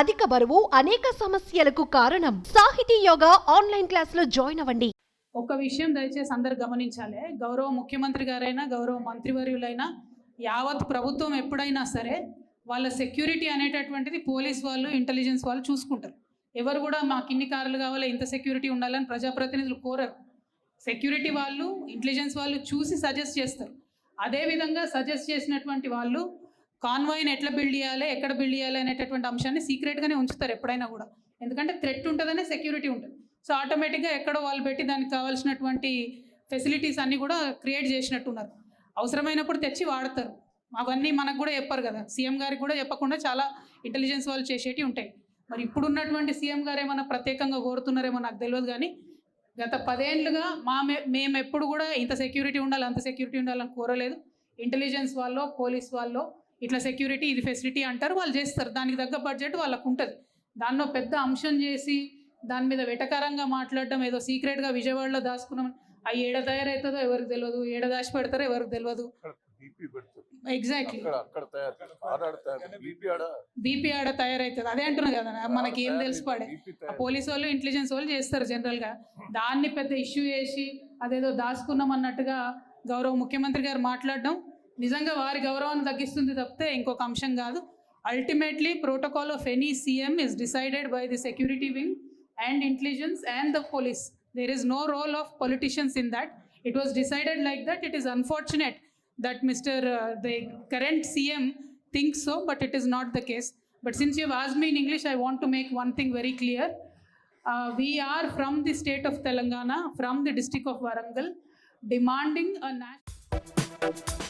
అధిక బరువు అనేక సమస్యలకు కారణం. సాహితీ యోగా ఆన్లైన్ క్లాసులో జాయిన్ అవ్వండి. ఒక విషయం దయచేసి అందరు గమనించాలి. గౌరవ ముఖ్యమంత్రి గారైనా గౌరవ మంత్రివర్యులైనా యావత్ ప్రభుత్వం ఎప్పుడైనా సరే వాళ్ళ సెక్యూరిటీ అనేటటువంటిది పోలీస్ వాళ్ళు ఇంటెలిజెన్స్ వాళ్ళు చూసుకుంటారు. ఎవరు కూడా మాకు ఇన్ని కార్లు కావాలి ఇంత సెక్యూరిటీ ఉండాలని ప్రజాప్రతినిధులు కోరరు. సెక్యూరిటీ వాళ్ళు ఇంటెలిజెన్స్ వాళ్ళు చూసి సజెస్ట్ చేస్తారు. అదేవిధంగా సజెస్ట్ చేసినటువంటి వాళ్ళు కాన్వాయ్ని ఎట్లా బిల్డ్ చేయాలి ఎక్కడ బిల్డ్ చేయాలి అనేటటువంటి అంశాన్ని సీక్రెట్గానే ఉంచుతారు ఎప్పుడైనా కూడా. ఎందుకంటే థ్రెట్ ఉంటుందనే సెక్యూరిటీ ఉంటుంది. సో ఆటోమేటిక్గా ఎక్కడో వాళ్ళు పెట్టి దానికి కావాల్సినటువంటి ఫెసిలిటీస్ అన్నీ కూడా క్రియేట్ చేసినట్టున్నారు. అవసరమైనప్పుడు తెచ్చి వాడతారు. అవన్నీ మనకు కూడా చెప్పారు కదా. సీఎం గారికి కూడా చెప్పకుండా చాలా ఇంటెలిజెన్స్ వాళ్ళు చేసేటివి ఉంటాయి. మరి ఇప్పుడున్నటువంటి సీఎం గారు ఏమైనా ప్రత్యేకంగా కోరుతున్నారేమో నాకు తెలియదు కానీ గత పదేళ్ళుగా మా మే మేము ఎప్పుడు కూడా ఇంత సెక్యూరిటీ ఉండాలి అంత సెక్యూరిటీ ఉండాలని కోరలేదు. ఇంటెలిజెన్స్ వాళ్ళు పోలీస్ వాళ్ళు ఇట్లా సెక్యూరిటీ ఇది ఫెసిలిటీ అంటారు వాళ్ళు చేస్తారు. దానికి తగ్గ బడ్జెట్ వాళ్ళకు ఉంటుంది దాన్నో పెద్ద అంశం చేసి దాని మీద వెటకారంగా మాట్లాడడం ఏదో సీక్రెట్గా విజయవాడలో దాచుకున్నాం. అవి ఏడ తయారవుతుందో ఎవరికి తెలియదు ఏడ దాచి పెడతారో ఎవరికి తెలియదు ఎగ్జాక్ట్లీ బీపీ ఆడ. తయారవుతుంది అదే అంటున్నా కదా మనకి ఏం తెలిసి పడే. ఆ పోలీస్ వాళ్ళు ఇంటెలిజెన్స్ వాళ్ళు చేస్తారు జనరల్గా దాన్ని పెద్ద ఇష్యూ చేసి అదేదో దాచుకున్నాం అన్నట్టుగా గౌరవ ముఖ్యమంత్రి గారు మాట్లాడడం నిజంగా వారి గౌరవాన్ని తగ్గిస్తుంది తప్పితే ఇంకొక అంశం కాదు ultimately protocol of any CM is decided by the security wing and intelligence and the police there is no role of politicians in that it was decided like that it is unfortunate that Mr. Uh, the current CM thinks so, but it is not the case. But since you have asked me in English, I want to make one thing very clear. Uh, we are from the state of Telangana, from the district of Warangal, demanding a national.